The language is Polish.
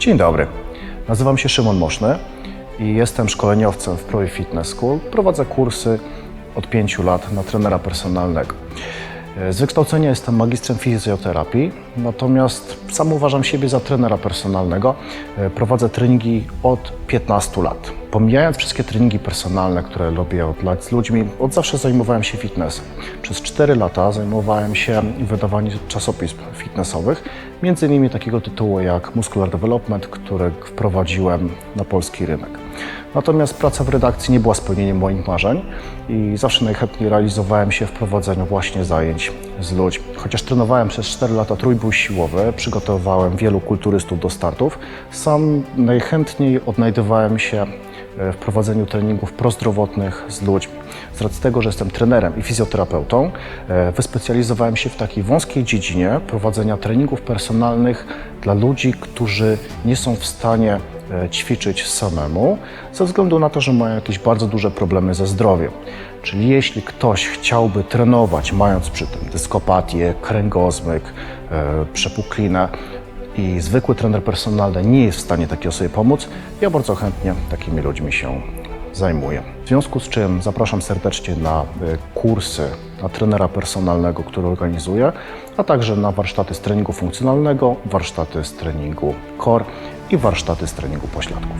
Dzień dobry. Nazywam się Szymon Moszny i jestem szkoleniowcem w Pro Fitness School. Prowadzę kursy od 5 lat na trenera personalnego. Z wykształcenia jestem magistrem fizjoterapii, natomiast sam uważam siebie za trenera personalnego. E, Prowadzę treningi od 15 lat. Pomijając wszystkie treningi personalne, które robię od lat z ludźmi, od zawsze zajmowałem się fitnessem. Przez 4 lata zajmowałem się wydawaniem czasopism fitnessowych, między innymi takiego tytułu jak Muscular Development, który wprowadziłem na polski rynek. Natomiast praca w redakcji nie była spełnieniem moich marzeń i zawsze najchętniej realizowałem się w prowadzeniu właśnie zajęć z ludźmi. Chociaż trenowałem przez 4 lata trójbój siłowy, przygotowywałem wielu kulturystów do startów, sam najchętniej odnajdywałem się e, w prowadzeniu treningów prozdrowotnych z ludźmi. Z racji tego, że jestem trenerem i fizjoterapeutą, e, wyspecjalizowałem się w takiej wąskiej dziedzinie prowadzenia treningów personalnych dla ludzi, którzy nie są w stanie ćwiczyć samemu, ze względu na to, że mają jakieś bardzo duże problemy ze zdrowiem. Czyli jeśli ktoś chciałby trenować, mając przy tym dyskopatię, kręgozmyk, e, przepuklinę, i zwykły trener personalny nie jest w stanie takiej osobie pomóc, ja bardzo chętnie takimi ludźmi się zajmuję. W związku z czym zapraszam serdecznie na y, kursy na trenera personalnego, który organizuję, a także na warsztaty z treningu funkcjonalnego, warsztaty z treningu core i warsztaty z treningu pośladków.